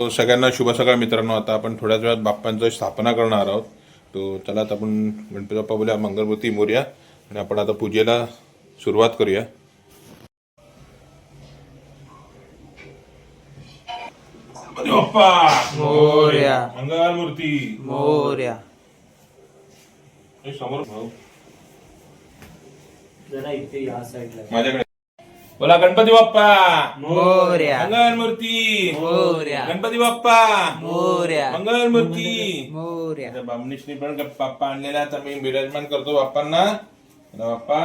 तो सगळ्यांना शुभ सकाळ मित्रांनो. आता आपण थोड्याच वेळात बाप्पांचं स्थापना करणार आहोत. तो चला आता आपण गणपती बाप्पा बोलूया मंगलमूर्ती मोर्या. आणि आपण आता पूजेला सुरुवात करूया. गणपती बाप्पा मोरया. मंगलमूर्ती. मोरया. हे समोर भाऊ जरा इथे या साईडला माझ्याकडे बोला गणपती बाप्पा. मोरया. मंगलमूर्ती मोरया. गणपती बाप्पा. मोरया. मंगलमूर्ती मोरया. आता बामणीसनी पण बाप्पा आणलेला आता मी विराजमान करतो बाप्पांना. बाप्पा.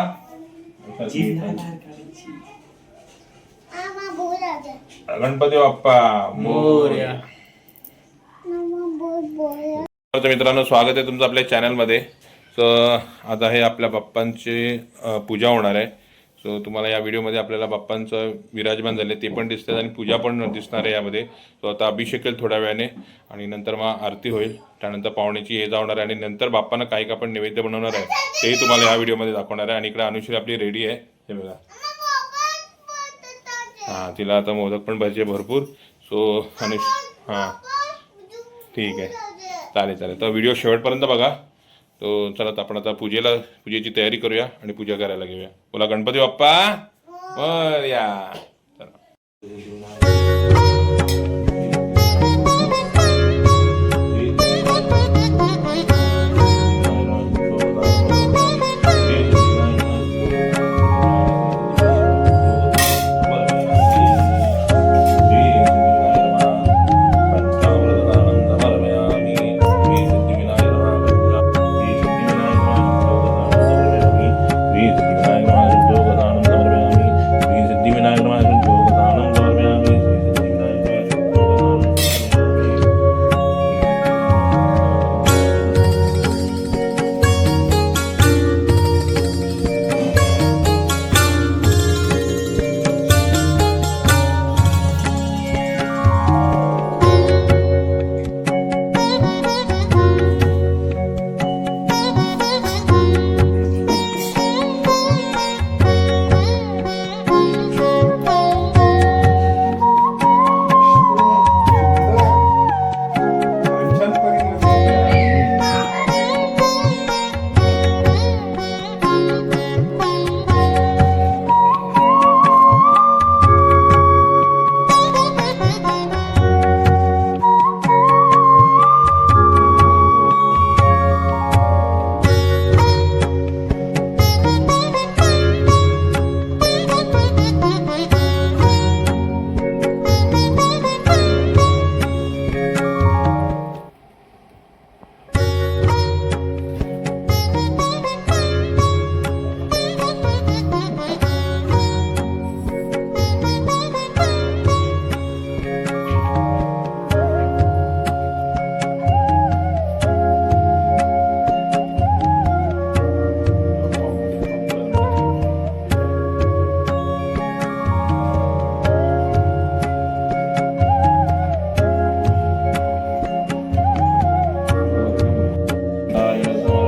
गणपती बाप्पा. मोरया. तर मित्रांनो स्वागत आहे तुमचं आपल्या चॅनलमध्ये तर आता हे आपल्या बाप्पांची पूजा होणार आहे. सो तुम्हाला या व्हिडिओमध्ये आपल्याला बाप्पांचं विराजमान झाले ते पण दिसतात आणि पूजा पण दिसणार आहे यामध्ये. सो आता अभिषेक येईल थोड्या वेळाने आणि नंतर मग आरती होईल. त्यानंतर पाहुण्याची ये जाणार आहे आणि नंतर बाप्पांना काय का पण नैवेद्य बनवणार आहे तेही तुम्हाला या व्हिडिओमध्ये दाखवणार आहे. आणि इकडे अनुश्री आपली रेडी आहे. हे बघा. हां तिला आता मोदक पण पाहिजे भरपूर. सो अनुश हां. ठीक आहे. चालेल चालेल. तर व्हिडिओ शेवटपर्यंत बघा. तो चला तर आपण आता पूजेला पूजेची तयारी करूया आणि पूजा करायला घेऊया. बोला गणपती बाप्पा या. चला. Amen.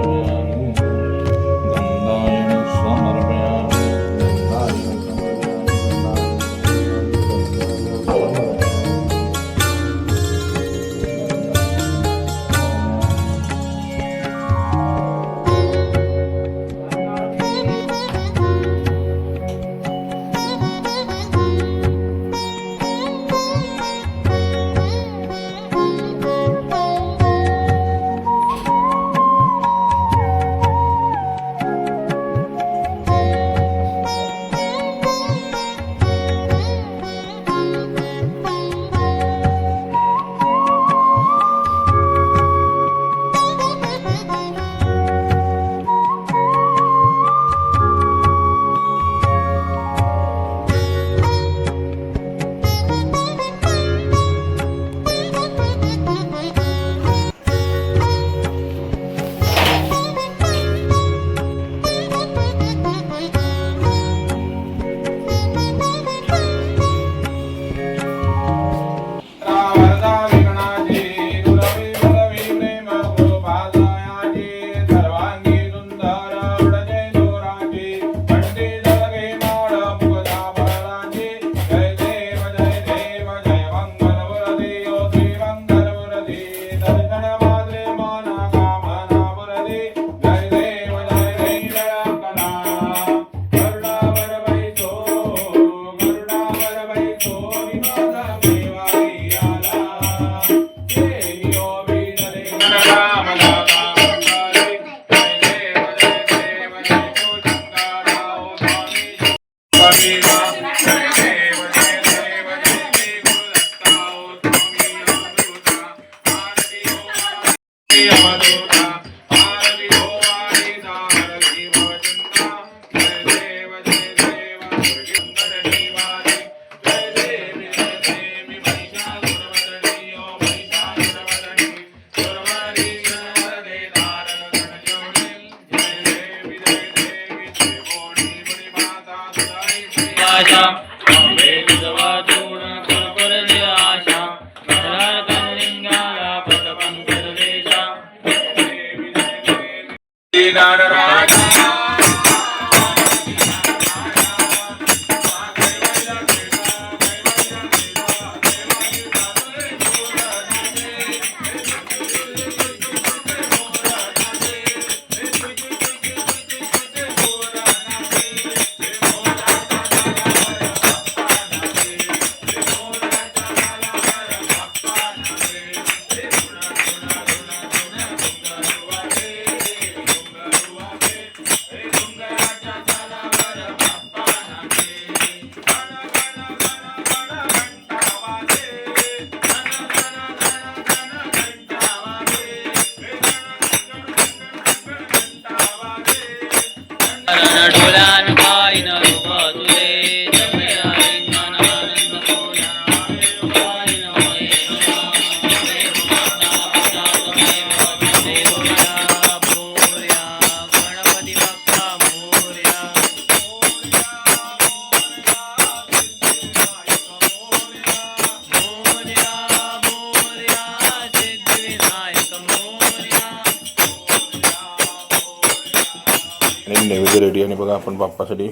रेडी आणि बघा आपण बाप्पासाठी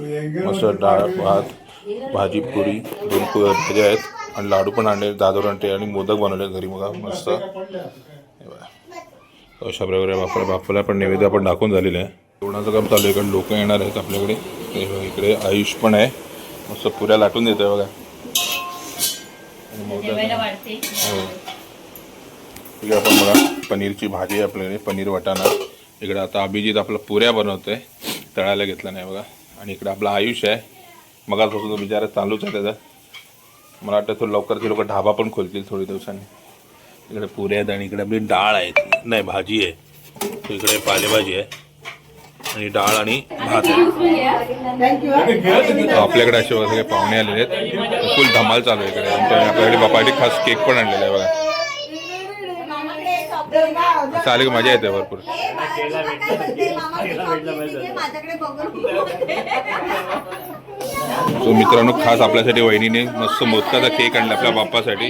मस्त डाळ भात भाजी पुरी दोन भाज्या आहेत. आणि लाडू पण आणले दादर आणते आणि मोदक बनवले घरी बघा मस्त. अशा प्रकारे बाप्पा बाप्पाला पण नैवेद्य आपण दाखवून झालेलं आहे. जेवणाचं काम चालू आहे इकडे लोक येणार आहेत आपल्याकडे. हे इकडे आयुष पण आहे. मस्त पुऱ्या लाटून देत आहे बघा हो. इकडे आपण बघा पनीरची भाजी आहे आपल्याकडे पनीर वाटाणा. इकडे आता अभिजित आपला पुऱ्या बनवतोय. तळायला घेतला नाही बघा. आणि इकडं आपलं आयुष आहे. मगापासून तो बिचारा चालूच आहे त्याचा. मला वाटतं तो लवकर ते लोक ढाबा पण खोलतील थोड्या दिवसांनी. इकडे पुऱ्या आहेत आणि इकडे आपली डाळ आहे नाही भाजी आहे. तो इकडे पालेभाजी आहे. आणि डाळ आणि भात आहे. आपल्याकडे असे वगैरे सगळे पाहुणे आलेले आहेत. फुल धमाल चालू आहे इकडे. आमच्या आपल्याकडे बापासाठी खास केक पण आणलेला आहे बघा. की मजा येते भरपूर सो मित्रांनो खास आपल्यासाठी वहिनीने मस्त मोदकाचा केक आणला आपल्या बाप्पासाठी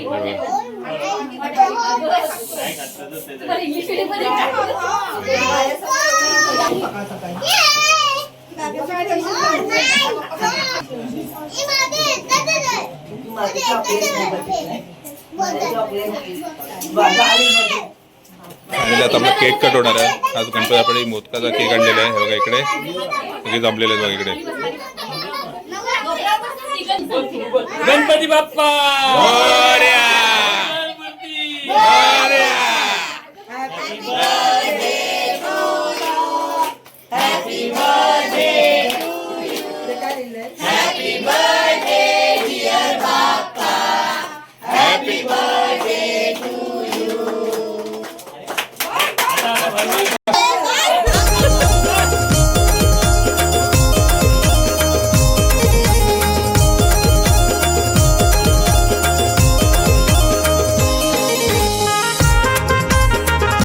बघा. आणि आता आपला केक कट होणार आहे. आज गणपती आपण मोदकाचा केक आणलेला आहे. बघा इकडे. सगळे जमलेले आहेत बघा इकडे. गणपती! बाप्पा